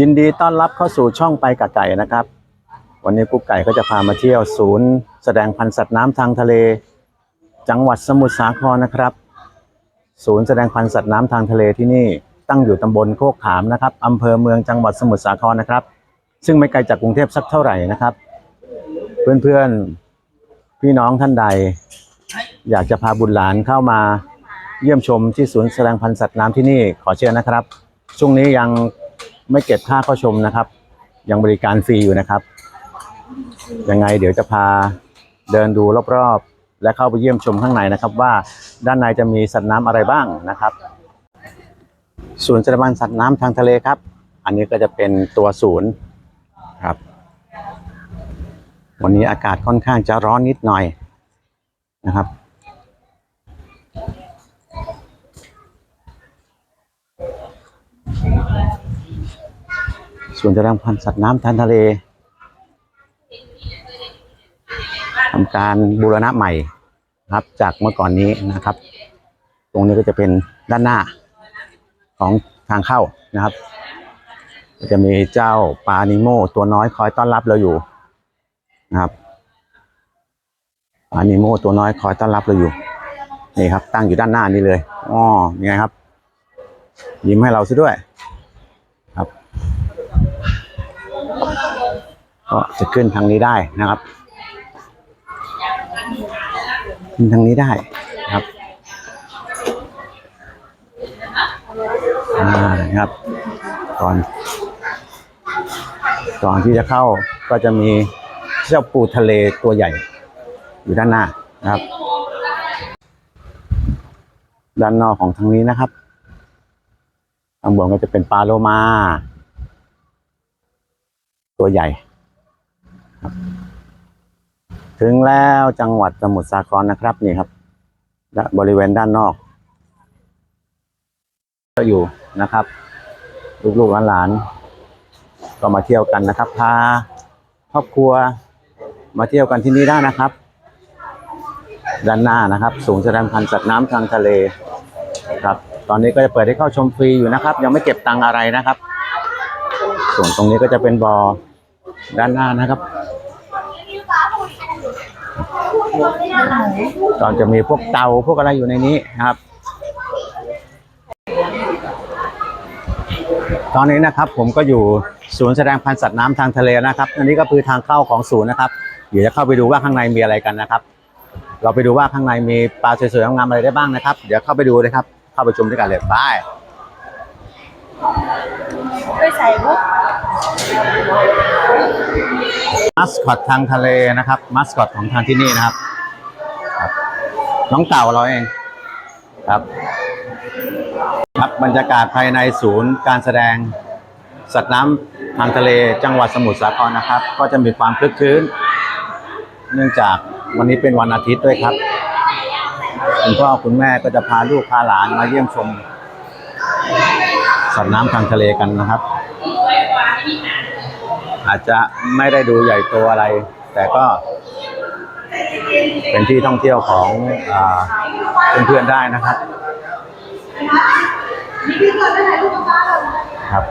ยินดีต้อนรับเข้าสู่ช่องไปกับไก่นะครับ วันนี้กุ๊กไก่ก็จะพามาเที่ยวศูนย์ แสดงพันธุ์สัตว์น้ำทางทะเล จังหวัดสมุทรสาครนะครับ ศูนย์แสดงพันธุ์สัตว์น้ำทางทะเลที่นี่ตั้งอยู่ตำบลโคกขามนะครับอำเภอเมืองจังหวัดสมุทรสาครนะครับ ซึ่งไม่ไกลจากกรุงเทพสักเท่าไหร่นะครับ เพื่อนๆพี่น้องท่านใด อยากจะพาบุตรหลานเข้ามาเยี่ยมชมที่ศูนย์แสดงพันธุ์สัตว์น้ำที่นี่ขอเชิญนะครับช่วงนี้ยัง ไม่เก็บค่าเข้าชมนะครับ ยังบริการฟรีอยู่นะครับ ยังไงเดี๋ยวจะพาเดินดูรอบๆ และเข้าไปเยี่ยมชมข้างในนะครับ ว่าด้านในจะมีสัตว์น้ำอะไรบ้างนะครับศูนย์สดงพันสัตว์น้ำทางทะเลครับ อันนี้ก็จะเป็นตัวศูนย์ครับ วันนี้อากาศค่อนข้างจะร้อนนิดหน่อยนะครับ ส่วนย์แสดงพันสัตว์น้ำทางทะเลทำการบูรณะใหม่ครับจากเมื่อก่อนนี้นะครับ ตรงนี้ก็จะเป็นด้านหน้าของทางเข้านะครับ จะมีเจ้าปลานิโมตัวน้อยคอยต้อนรับเราอยู่นะครับปลานิโมตัวน้อยคอยต้อนรับเราอยู่นี่ครับ ตั้งอยู่ด้านหน้านี่เลยอ๋อยังไงครับ ยิ้มให้เราซะด้วย ครับ ก็จะขึ้นทางนี้ได้นะครับขึ้นทางนี้ได้นะครับอ่านะครับก่อนก่อนที่จะเข้าก็จะมีเจ้าปูทะเลตัวใหญ่ อยู่ด้านหน้านะครับ ด้านนอกของทางนี้นะครับข้างบนก็จะเป็นปลาโลมา ตัวใหญ่ ถึงแล้วจังหวัดสมุทรสาครนะครับนี่ครับบริเวณด้านนอกก็อยู่นะครับ ลูกๆหลานๆก็มาเที่ยวกันนะครับพาครอบครัวมาเที่ยวกันที่นี่ได้นะครับ ด้านหน้านะครับศูนย์แสดงพันธ์สัตว์น้ำทางทะเลครับ ตอนนี้ก็จะเปิดให้เข้าชมฟรีอยู่นะครับ ยังไม่เก็บตังค์อะไรนะครับ ส่วนตรงนี้ก็จะเป็นบอ่อด้านหน้านะครับ ก็จะมีพวกเตาพวกอะไรอยู่ในนี้นะครับ ตอนนี้นะครับผมก็อยู่ศูนย์แสดงพันธุ์สัตว์น้ำทางทะเลนะครับ อันนี้ก็คือทางเข้าของศูนย์นะครับ เดี๋ยวจะเข้าไปดูว่าข้างในมีอะไรกันนะครับ เราไปดูว่าข้างในมีปลาสวยๆงามๆอะไรได้บ้างนะครับ เดี๋ยวเข้าไปดูเลยครับ เข้าไปชมด้วยกันเลยไปไปใส่บุ๊กมัสคอตทางทะเลนะครับ มัสคอตของทางที่นี่นะครับครับ น้องเต่าเราเองครับ ครับบรรยากาศภายในศูนย์การแสดง สัตว์น้ำทางทะเลจังหวัดสมุทรสาครนะครับ ก็จะมีความคลึกคลื้น เนื่องจากวันนี้เป็นวันอาทิตย์ด้วยครับคุณพ่อคุณแม่ก็จะพาลูกพาหลานมาเยี่ยมชม สัตว์น้ำทางทะเลกันนะครับ อาจจะไม่ได้ดูใหญ่โตอะไร แต่ก็ เป็นที่ท่องเที่ยวของอเพื่อนๆได้นะครับครับ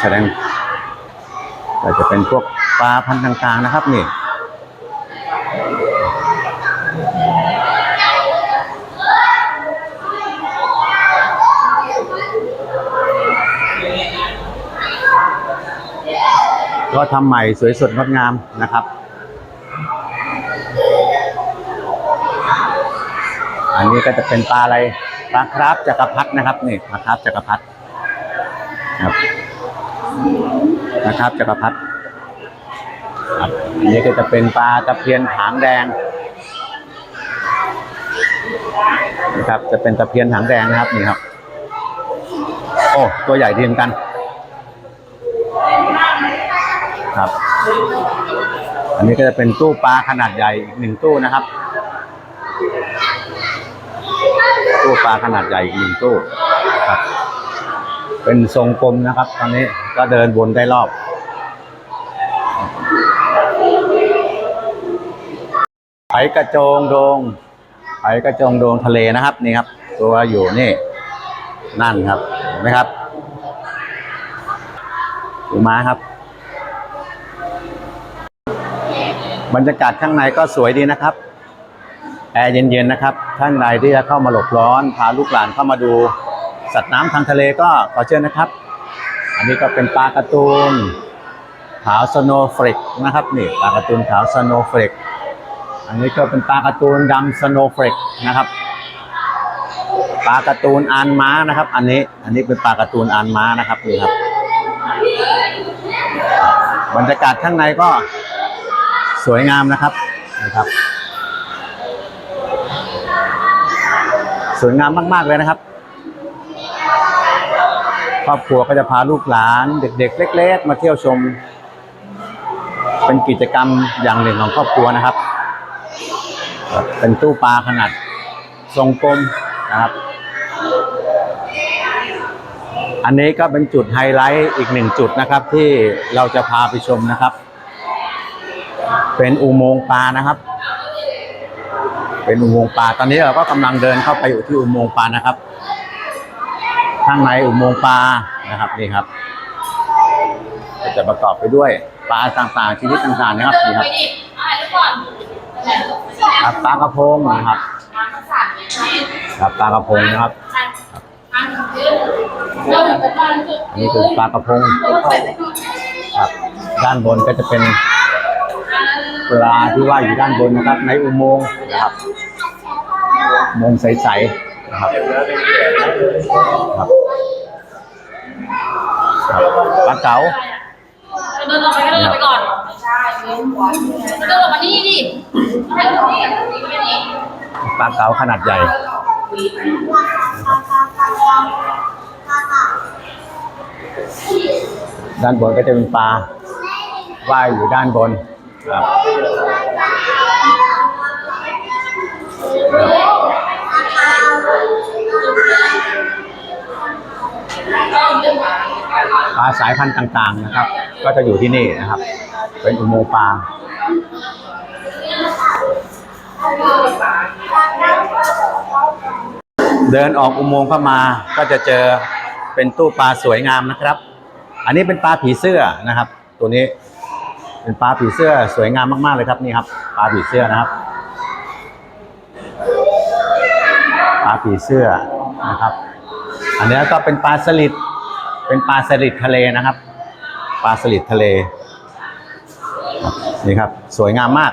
แสดงก็จะ เป็นพวกปลาพันธุ์ต่าง ๆ นะครับนี่ก็ทำใหม่สวยสดงดงามนะครับ อันนี้ก็จะเป็นปลาอะไรปลาคราฟจักรพรรดินะครับนี่ปลาคราฟจักรพรรดิครับนะครับจักรพรรดิ ครับอันนี้ก็จะเป็นปลาตะเพียนหางแดงนะครับจะเป็นตะเพียนหางแดงนะครับนี่ครับโอ้ตัวใหญ่ดีเหมือนกัน ครับ อันนี้ก็จะเป็นตู้ปลาขนาดใหญ่อีกหนึ่งตู้นะครับ ตู้ปลาขนาดใหญ่อีกหนึ่งตู้ครับ เป็นทรงกลมนะครับ ตอนนี้ก็เดินวนได้รอบ ไผกระโจงโดงไผกระโจงโดงทะเลนะครับนี่ครับ ตัวอยู่นี่ นั่นครับเห็นไหมครับดูม้าครับ บรรยากาศข้างในก็สวยดีนะครับแอร์เย็นๆนะครับ ท่านใดที่จะเข้ามาหลบร้อน พาลูกหลานเข้ามาดู สัตว์น้ำทางทะเลก็ขอเชิญนะครับ อันนี้ก็เป็นปลาการ์ตูนขาวสโนว์เฟรกนะครับนี่ปลาการ์ตูนขาวสโนว์เฟรก อันนี้ก็เป็นปลาการ์ตูนดำสโนว์เฟรกนะครับปลาการ์ตูนอานม้านะครับ อันนี้อันนี้เป็นปลาการ์ตูนอานม้านะครับนี่ครับ บรรยากาศข้างในก็สวยงามนะครับนะครับ สวยงามมาก ๆ เลยนะครับครอบครัวก็จะพาลูกหลานเด็ก ๆ เล็ก ๆ มาเที่ยวชม เป็นกิจกรรมอย่างหนึ่งของครอบครัวนะครับ เป็นตู้ปลาขนาดทรงกลมนะครับ อันนี้ก็เป็นจุดไฮไลท์อีกหนึ่งจุดนะครับ ที่เราจะพาไปชมนะครับ เป็นอุโมงค์ปลานะครับ เป็นอุโมงค์ปลาตอนนี้เราก็กำลังเดินเข้าไปอยู่ที่อุโมงค์ปลานะครับข้างในอุโมงค์ปลานะครับนี่ครับจะประกอบไปด้วยปลาต่างๆชนิดต่างๆนะครับนี่ครับ ไปดิอ่านดูก่อนครับปลากระพงนะครับมาภาษาเนี่ยครับปลากระพงนะครับอ่านเยอะเราถึงเป็นบ้านคืออันนี้คือปลากระพงครับด้านบนก็จะเป็นปลาที่ว่ายอยู่ด้านบนนะครับ ในอุโมงค์นะครับอุโมงค์ใสๆนะครับครับครับปลาเก๋าเดินออกไปก็เดินออกไปก่อนใช่เดินหัวเดินออกมานี่ดิ ปลาเก๋าขนาดใหญ่ ด้านบนก็จะเป็นปลาว่ายอยู่ด้านบนครับปลาสายพันธุ์ต่างๆนะครับ ก็จะอยู่ที่นี่นะครับ เป็นอุโมงค์ปลา เดินออกอุโมงค์เข้ามาก็จะเจอเป็นตู้ปลาสวยงามนะครับ อันนี้เป็นปลาผีเสื้อนะครับ ตัวนี้เป็นปลาผีเสื้อสวยงามมากๆเลยครับนี่ครับปลาผีเสื้อนะครับปลาผีเสื้อนะครับ อันนี้ก็เป็นปลาสลิดเป็นปลาสลิดทะเลนะครับ ปลาสลิดทะเลนี่ครับ สวยงามมาก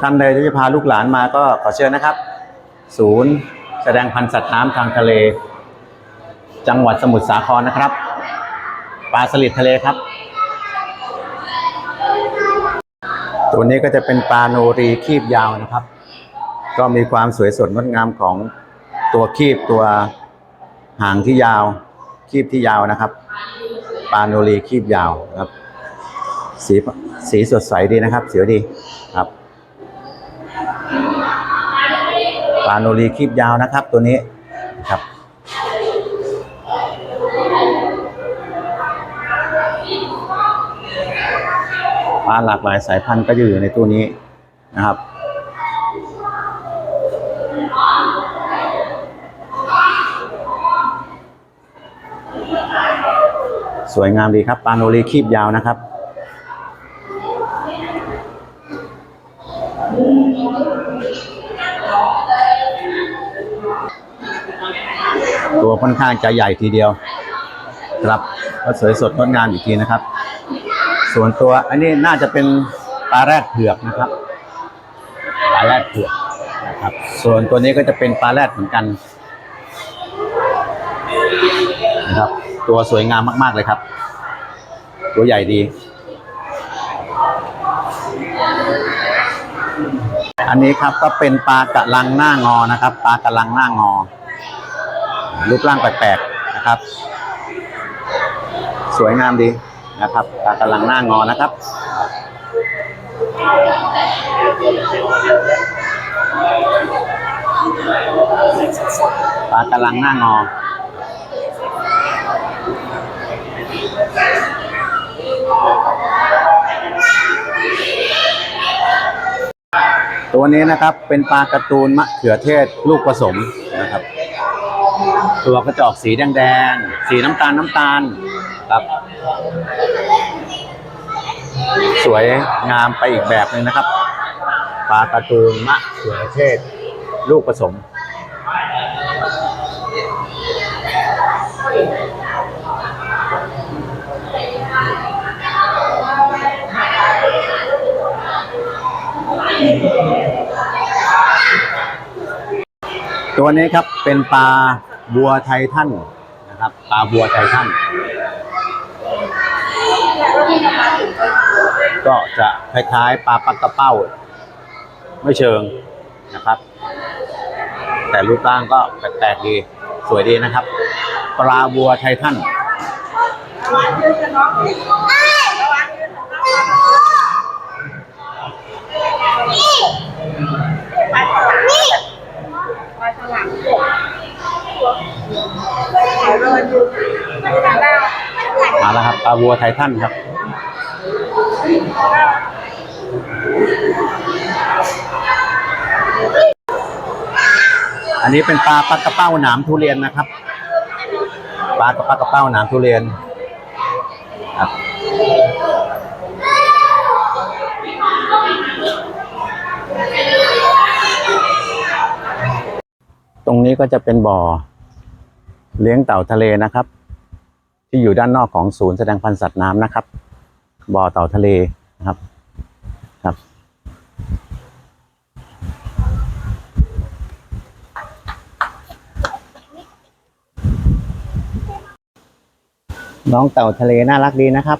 ท่านใดที่จะพาลูกหลานมาก็ขอเชิญนะครับ ศูนย์แสดงพันธุ์สัตว์น้ำทางทะเล จังหวัดสมุทรสาครนะครับ ปลาสลิดทะเลครับ ตัวนี้ก็จะเป็นปลาโนรีคีบยาวนะครับ ก็มีความสวยสดงดงามของตัวคีบตัวหางที่ยาว คีบที่ยาวนะครับ ปลาโนรีคีบยาวครับ สีสีสดใสดีนะครับสียดี ปลาโนรีคลิปยาวนะครับ ตัวนี้ครับปลาหลากหลายสายพันธุ์ก็จะอยู่ในตู้นี้นะครับสวยงามดีครับปลาโนรีคีบยาวนะครับ ตัวค่อนข้างจะใหญ่ทีเดียว ครับก็สวยสดงดงามอีกทีนะครับ ส่วนตัวอันนี้น่าจะเป็นปลาแรดเผือกนะครับปลาแรดเผือกนะครับ ส่วนตัวนี้ก็จะเป็นปลาแรดเหมือนกันนะครับ ตัวสวยงามมาก ๆเลยครับ ตัวใหญ่ดี อันนี้ครับก็เป็นปลากระลังหน้างอนะครับ ปลากระลังหน้างอ รูปร่างแปลกๆนะครับ สวยงามดีนะครับปลากำลังหน้างอนะครับ ปลากำลังหน้างอตัวนี้นะครับเป็นปลาการ์ตูนมะเขือเทศลูกผสม ตัวกระจอกสีแดงๆ สีน้ำตาลน้ำตาลครับ สวยงามไปอีกแบบหนึ่งนะครับ ปลากาตูนมะเขือเทศ ลูกผสม ตัวนี้ครับเป็นปลา บัวไททันนะครับปลาบัวไททันก็จะคล้ายๆปลาปักกระเป้า ไม่เชิงนะครับ แต่รูปร่างก็แปลกๆดี สวยดีนะครับ ปลาบัวไททัน มาแล้วครับปลาบัวไททันครับอันนี้เป็นปลาปลากระเป้าหนามทุเรียนนะครับ ปลากระปลากระเป้าหนามทุเรียนครับตรงนี้ก็จะเป็นบ่อ เลี้ยงเต่าทะเลนะครับ ที่อยู่ด้านนอกของศูนย์แสดงพันธุ์สัตว์น้ำนะครับ บ่อเต่าทะเลนะครับครับ น้องเต่าทะเลน่ารักดีนะครับ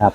ครับ